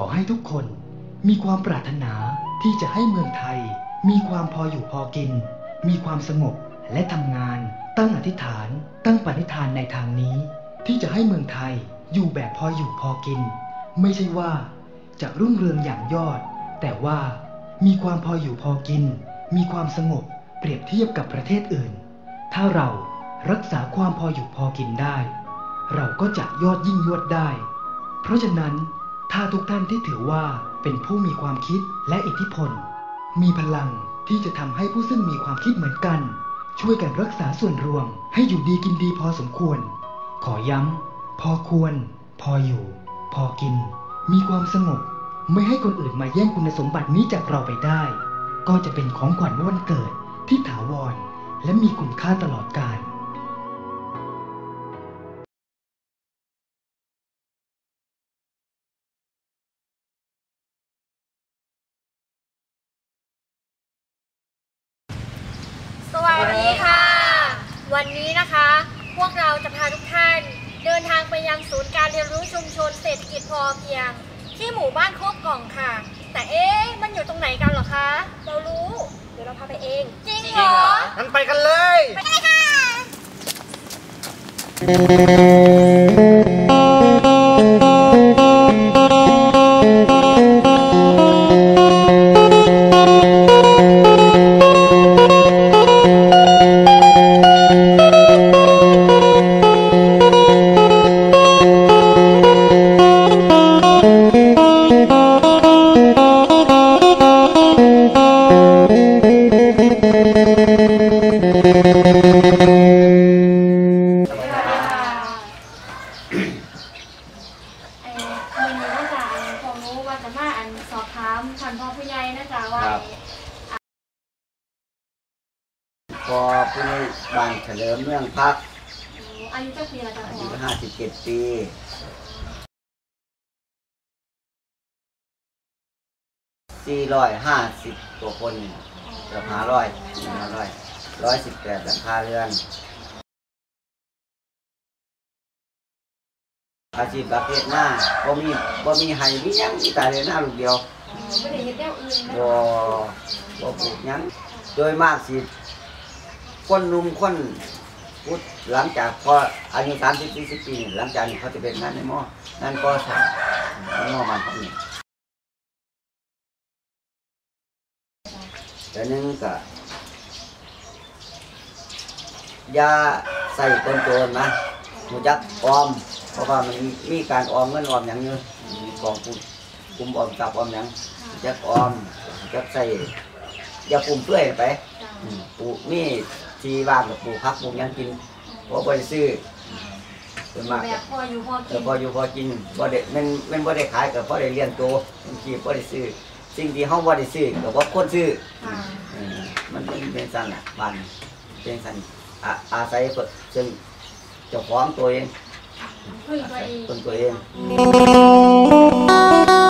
อให้ทุกคนมีความปรารถนาที่จะให้เมืองไทย มีความพออยู่พอกิน มีความสงบและทำงาน ตั้งอธิษฐาน ตั้งปณิธานในทางนี้ ที่จะให้เมืองไทยอยู่แบบพออยู่พอกิน ไม่ใช่ว่าจะรุ่งเรืองอย่างยอด แต่ว่ามีความพออยู่พอกิน มีความสงบเปรียบเทียบกับประเทศอื่น ถ้าเรารักษาความพออยู่พอกินได้ เราก็จะยอดยิ่งยวดได้ เพราะฉะนั้น ถ้าทุกท่านที่ถือว่าเป็นผู้มีความคิดและอิทธิพล มีพลังที่จะทำให้ผู้ซึ่งมีความคิดเหมือนกัน ช่วยกันรักษาส่วนรวม ให้อยู่ดีกินดีพอสมควร ขอย้ำ พอควร พออยู่ พอกิน มีความสงบ ไม่ให้คนอื่นมาแย่งคุณสมบัตินี้จากเราไปได้ ก็จะเป็นของขวัญวันเกิดที่ถาวร และมีคุณค่าตลอดกาล เหรอคะเรารู้ เดี๋ยวเราพาไปเอง จริงเหรอ งั้นไปกันเลย ไปเลยค่ะ พอผู้ใหญ่บ้านเฉลิมเมืองพักอายุเจ้าปีละจ๊ะอาพ่ยุอห้าสิบเจ็ดปีสี่ร้อยห้าสิบกว่าคนเนี่ยเกือบห้าร้อยห้าร้อยร้อยสิบแปดหลังคาเรือน อาชีพประเภทหน้าบ่มีบ่มีไห้มีหยังมีแต่เรียนหน้าลูกเดียวไม่ได้เฮ็ดแนวอื่นนะบ่บ่ปลูกหยังโดยมากสิ คนหนุ่มคนพุทธหลังจากพออายุ30 40ปีนี่หลังจากนี้เขาจะเป็นงานในหม้อนั่นก็สร้างในหม้อมันของนี่แต่หนึงก็อย่าใส่ต้นโจรนะรู้จักออม เพราะว่ามันมีมีการออมเงินออมอย่างอยู่มีกองทุนกลุ่มออมทรัพย์ออมหยังรู้จักออมรู้จักใส่อย่าปุ่มเปื่อยไปจ้ะอืมปลูกมี ที่ว่างกับปลูกพักปลูกหยังกินเพราะบ่ได้ซื้อส่วนมากแบบพออยู่พอเอกิอนพออยู่พอกินบ่ได้แมันแมันบ่ได้ขายก็พอได้เลี้ยงโตวบางทีบ่ได้ซื้อสิ่งที่เฮาบ่ได้ซื้อก็บ่ควรซื้อ ค่ะเออมันเป็นเป็นซั่นน่ะบ้านเป็นซั่นอาอาศัยเพิ่นซึ่งเจ้าของตัวเองพึ่งตัวเองต้นตัวเองค่ะ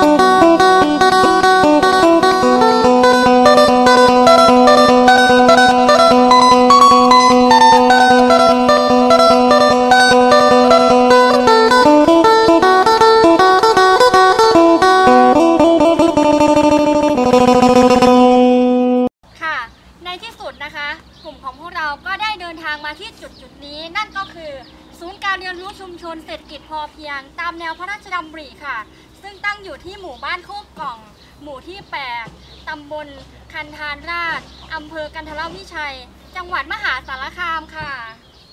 ระราชดำริค่ะ ซึ่งตั้งอยู่ที่หมู่บ้านโคกกล่อง หมู่ที่ 8 ตำบลคันธารราช อำเภอกันทรวิชัย จังหวัดมหาสารคามค่ะ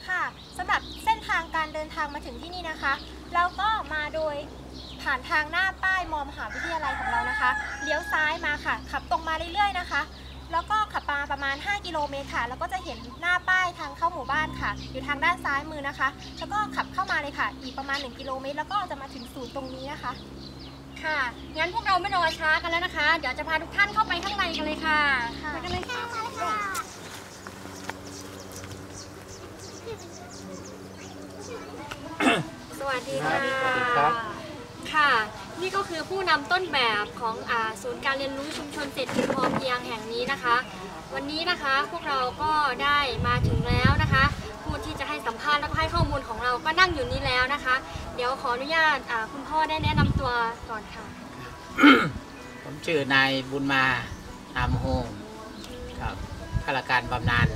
ค่ะสำหรับเส้นทางการเดินทางมาถึงที่นี่นะคะ เราก็มาโดยผ่านทางหน้าป้ายมอมหาวิทยาลัยของเรานะคะ เลี้ยวซ้ายมาค่ะ ขับตรงมาเรื่อยๆนะคะ แล้วก็ขับมาประมาณ 5 กิโลเมตรค่ะ แล้วก็จะเห็นหน้าป้ายทางเข้าหมู่บ้านค่ะ อยู่ทางด้านซ้ายมือนะคะ แล้วก็ขับเข้ามาเลยค่ะ อีกประมาณ 1 กิโลเมตร แล้วก็จะมาถึงศูนย์ตรงนี้นะคะ ค่ะ งั้นพวกเราไม่รอช้ากันแล้วนะคะ เดี๋ยวจะพาทุกท่านเข้าไปข้างในกันเลยค่ะค่ะไปกันเลยค่ะสวัสดีค่ะ ค่ะ นี่ก็คือผู้นำต้นแบบของอาศูนย์การเรียนรู้ชุมชนเศรษฐกิจพอเพียงแห่งนี้นะคะ วันนี้นะคะพวกเราก็ได้มาถึงแล้วนะคะผู้ที่จะให้สัมภาษณ์และก็ให้ข้อมูลของเราก็นั่งอยู่นี้แล้วนะคะ เดี๋ยวขออนุญาตอ่าคุณพ่อได้แนะนำตัวก่อนค่ะ ผมชื่อนายบุญมาอามโฮมครับข้าราชการบำนาญ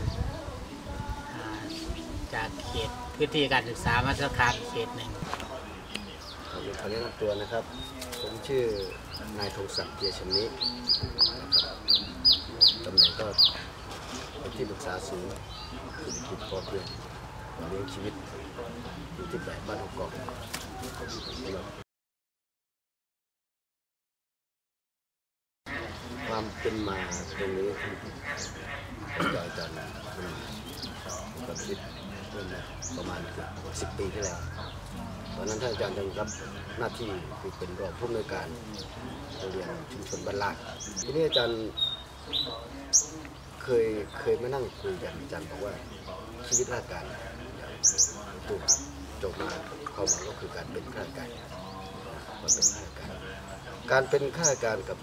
อ่าจากเขตพื้นที่การศึกษามาตรการเขตหนึ่ง ผมขอแนะนำตัวนะครับ ผมชื่อนายธงศักดิ์เกียรติชำนิตำแหน่งก็เป็นที่ปรึกษาศูนย์เศรษฐกิจพอเพียงเลี้ยงชีวิตอยู่ที่แปดบ้านหกกาะความเป็นมาตรงนี้คือผมกับอาจารย์มันกับคิดประมาณเกือบสิบปีที่แล้ว ตอนนั้นท่านอาจารย์ยังรับหน้าที่คือเป็นรองผู้อำนวยการโรงเรียนชุมชนบ้านลาดทีนี้อาจารย์เคยเคยมานั่งคุยกันอาจารย์บอกว่าชีวิตราชการอย่างตัวจบมาเข้ามาก็คือการเป็นข้าราชการมาเป็นข้าราชการ การเป็นข้าราชการกับ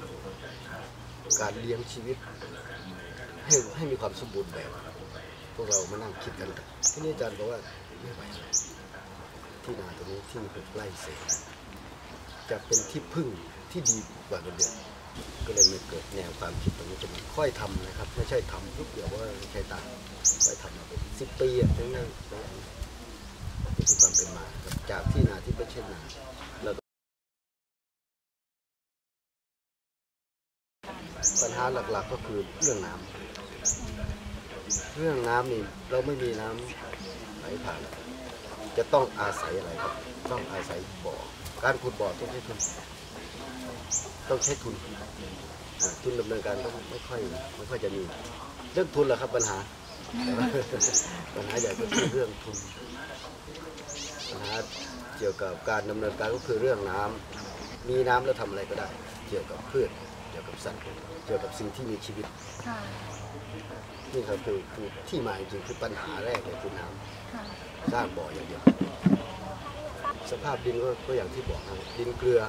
การเลี้ยงชีวิต ให้ให้มีความสมบูรณ์แบบ พวกเรามานั่งคิดกันที่นี่อาจารย์บอกว่าไม่ไหว ที่นาตรงนี้ที่หกไร่เศษจะเป็นที่พึ่งที่ดีกว่าเดิมก็เลยมาเกิดแนวความคิดตรงนี้เป็นค่อยทำนะครับ ไม่ใช่ทำทุกเดียวว่าใช้ตามค่อยทำมาเป็นสิบปีอะทั้งนั้นนี่คือความเป็นมาจากที่นาที่ไม่ใช่นาแล้วปัญหาหลักๆก็คือเรื่องน้ำเรื่องน้ำนี่เราไม่มีน้ำไหลผ่าน จะต้องอาศัยอะไรครับ ต้องอาศัยบ่อ การขุดบ่อต้องใช้ทุน ต้องใช้ทุนอ่าทุนดำเนินการก็ไม่ค่อยไม่ค่อยจะมีเรื่องทุนแหละครับปัญหา ปัญหาใหญ่ก็คือเรื่องทุนปัญหาเกี่ยวกับการดำเนินการก็คือเรื่องน้ำมีน้ำแล้วทำอะไรก็ได้ เกี่ยวกับพืชเกี่ยวกับสัตว์เกี่ยวกับสิ่งที่มีชีวิตค่ะนี่ครับคือคือที่มาจริงๆคือปัญหาแรกเลยคือน้ำค่ะสร้างบ่ออย่างเดียวสภาพดินก็ก็อย่างที่บอกนะดินเกลือ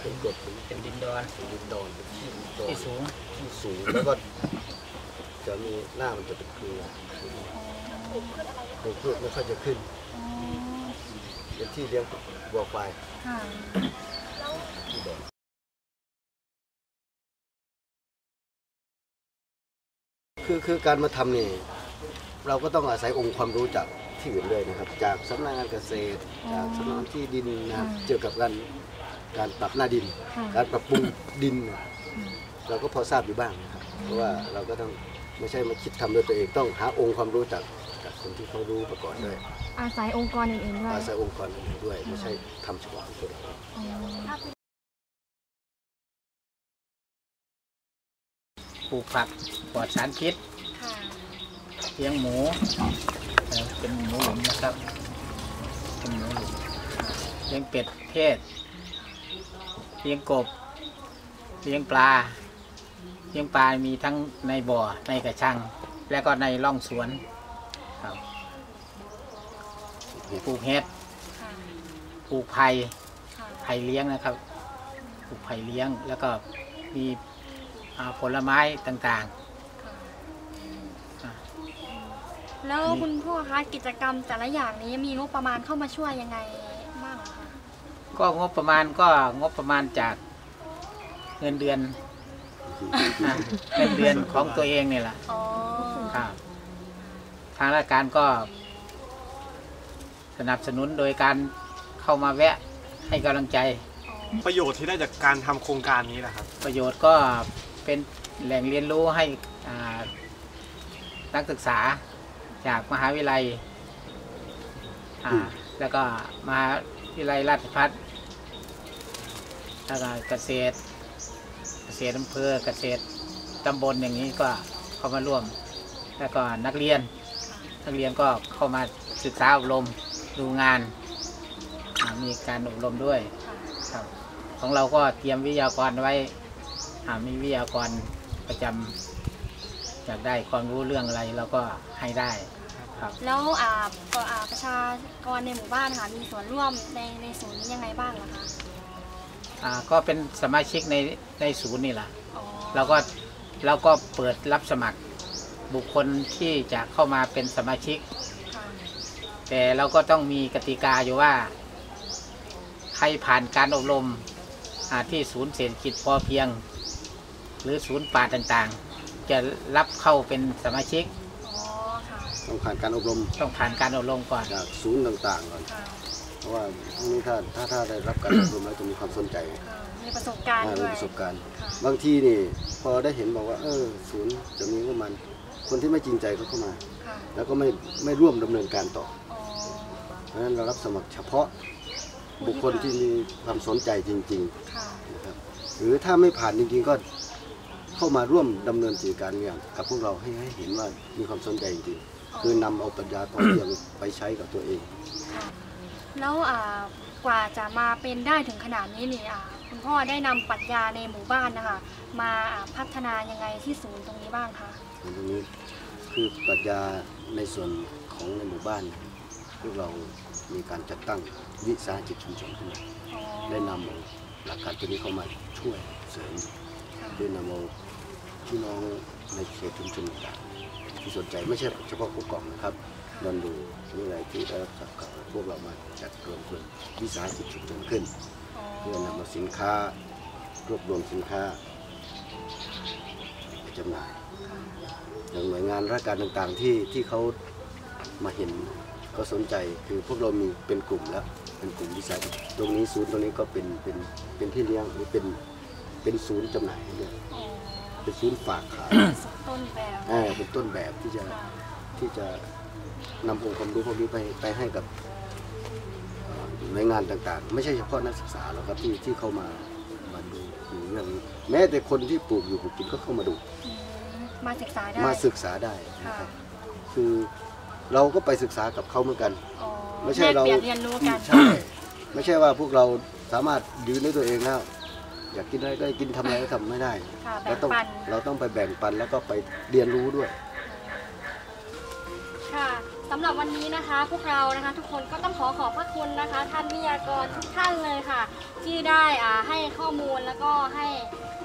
เป็นกรดเป็นเป็นดินดอนเป็นดินดอนเป็นที่ดอนที่สูงที่สูงแล้วก็จะมีหน้ามันจะเป็นเกลือปลูกพืชไม่ค่อยจะขึ้นเป็นที่เลี้ยงวัวควายค่ะที่ดอน คือคือการมาทำนี่เราก็ต้องอาศัยองค์ความรู้จากที่อื่นเลยนะครับ จากสำนักงานเกษตร จากสำนักงานที่ดินนะครับเกี่ยวกับการการปรับหน้าดินค่ะการปรับปรุงดินเนี่ยเราก็พอทราบอยู่บ้างนะครับ เพราะว่าเราก็ต้องไม่ใช่มาคิดทำด้วยตัวเองต้องหาองค์ความรู้จากจากคนที่เขารู้มาก่อนด้วย อาศัยองค์กรอื่นๆด้วยอาศัยองค์กรอื่นด้วยไม่ใช่ทำเฉพาะของตัวเรา ปลูกผักปลอดสารพิษค่ะเลี้ยงหมูเอ่อเป็นหมูหลุมนะครับ เป็นหมูหลุมเลี้ยงเป็ดเทศเลี้ยงกบ เลี้ยงปลา เลี้ยงปลา มีทั้งในบ่อ ในกระชัง และก็ในร่องสวนครับปลูกเห็ด ค่ะปลูกไผ่ ค่ะไผ่เลี้ยงนะครับ ปลูกไผ่เลี้ยง แล้วก็มีอ่า ผลไม้ต่างๆ แล้วคุณพ่อคะกิจกรรมแต่ละอย่างนี้มีงบประมาณเข้ามาช่วยยังไงบ้างเหรอคะก็งบประมาณก็งบประมาณจากเงินเดือนอะเงินเดือนของตัวเองนี่แหละอ๋อครับทางราชการก็ สนับสนุนโดยการเข้ามาแวะให้กำลังใจประโยชน์ที่ได้จากการทำโครงการนี้นะครับ ประโยชน์ก็ เป็นแหล่งเรียนรู้ให้อ่านักศึกษาจากมหาวิทยาลัยอ่าแล้วก็มหาวิทยาลัยราชภัฏแล้วก็เกษตร เกษตรอำเภอเกษตรตำบลอย่างนี้ก็เข้ามาร่วม แล้วก็นักเรียน นักเรียนก็เข้ามาศึกษาอบรมดูงานอ่ามีการอบรมด้วยครับของเราก็เตรียมวิทยากรไว้ อ่ามีวิทยากรประจำอยากได้ความรู้เรื่องอะไรเราก็ให้ได้ครับ แล้วอ่าก็อ่าประชากรในหมู่บ้านค่ะมีส่วนร่วมในในศูนย์นี้ยังไงบ้างล่ะคะอ่าก็เป็นสมาชิกในในศูนย์นี่แหละอ๋อเราก็เราก็เปิดรับสมัครบุคคลที่จะเข้ามาเป็นสมาชิก ค่ะแต่เราก็ต้องมีกติกาอยู่ว่า ใครผ่านการอบรมอ่าที่ศูนย์เศรษฐกิจพอเพียง หรือศูนย์ป่าต่างๆ จะรับเข้าเป็นสมาชิกอ๋อค่ะต้องผ่านการอบรมต้องผ่านการอบรมก่อน จากศูนย์ต่างๆก่อนค่ะเพราะว่านี่ถ้าถ้าถ้าได้รับการอบรมแล้วจะมีความสนใจค่ะมีประสบการณ์อ่าด้มีวยประสบการณ์ ค่ะบางทีนี่พอได้เห็นบอกว่า เออ ศูนย์จะมีประมาณคนที่ไม่จริงใจก็เข้ามา ค่ะแล้วก็ไม่ไม่ร่วมดำเนินการต่อ อ๋อเพราะฉะนั้นเรารับสมัครเฉพาะบุคคลที่มีความสนใจจริงค่ะๆนะครับหรือถ้าไม่ผ่านจริงๆก็ เข้ามาร่วมดำเนินกิจการงานกับพวกเราให้ให้เห็นว่ามีความสนใจจริงๆคือนำเอาปัญญาพอเพียงไปใช้กับตัวเองค่ะแล้วอ่ากว่าจะมาเป็นได้ถึงขนาดนี้นี่อ่าคุณพ่อได้นำปรัชญาในหมู่บ้านนะคะมาอ่าพัฒนายังไงที่ศูนย์ตรงนี้บ้างคะตรงนี้คือปรัชญาในส่วนของในหมู่บ้านพวกเรามีการจัดตั้งวิสาหกิจชุมชนขึ้นมาอ๋อได้นำเอาหลักการตัวนี้เข้ามาช่วยเสริมค่ะด้วยนำเอา พี่น้องในเขตชุมชนต่างๆที่สนใจไม่ใช่เฉพาะผู้กองนะครับดอนดูนี่อะไรที่ได้รับจากกับพวกเรามาจัดรวมกลุ่มวิสาหกิจชุมชนขึ้นอ๋อเพื่อนำเอาสินค้ารวบรวมสินค้าไปจำหน่ายอย่างหน่วยงานราชการต่างๆที่ที่เขามาเห็นก็สนใจคือพวกเรามีเป็นกลุ่มแล้วเป็นกลุ่มวิสาหกิจตรงนี้ศูนย์ตรงนี้ก็เป็นเป็นเป็นที่เลี้ยงหรือเป็นเป็นศูนย์จำหน่ายให้ด้วยอ๋อ เป็นศูนย์ฝากขายต้นแบบอ่าเป็นต้นแบบที่จะค่ะที่จะนำองค์ความรู้พวกนี้ไปไปให้กับเอ่อหน่วยงานต่างๆ ไม่ใช่เฉพาะนักศึกษาหรอกครับที่ที่เข้ามามาดูดูเรื่องนี้แม้แต่คนที่ปลูกอยู่ปลูกกินก็เข้ามาดูอืมมาศึกษาได้ มาศึกษาได้นะค่ะครับคือเราก็ไปศึกษากับเขาเหมือนกันอ๋อไม่ใช่เราแลกเปลี่ยนเรียนรู้กันใช่ไม่ใช่ว่าพวกเราสามารถยืนด้วยตัวเองแล้ว อยากกินอะไรก็กินทำอะไรก็ทำไม่ได้ค่ะแบ่เรางต้องปันเราต้องไปแบ่งปันแล้วก็ไปเรียนรู้ด้วย ค่ะสำหรับวันนี้นะคะ พวกเรานะคะ ทุกคนก็ต้องขอขอบพระคุณนะคะ ท่านวิทยากรทุกท่านเลยค่ะ ที่ได้อ่าให้ข้อมูลแล้วก็ให้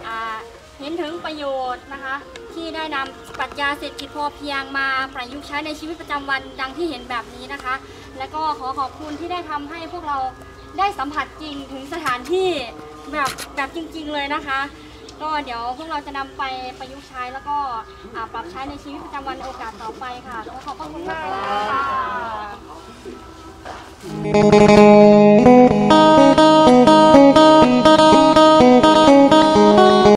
อ่าเห็นถึงประโยชน์นะคะ ที่ได้นำปรัชญาเศรษฐกิจพอเพียงมาประยุกต์ใช้ในชีวิตประจำวันดังที่เห็นแบบนี้นะคะ และก็ขอขอบคุณที่ได้ทำให้พวกเราได้สัมผัสจริงถึงสถานที่ แบบแบบจริง ๆเลยนะคะ ก็เดี๋ยวพวกเราจะนำไปประยุกต์ใช้แล้วก็อ่าปรับใช้ในชีวิตประจำวันโอกาสต่อไปค่ะขอขอบพระคุณมากค่ะ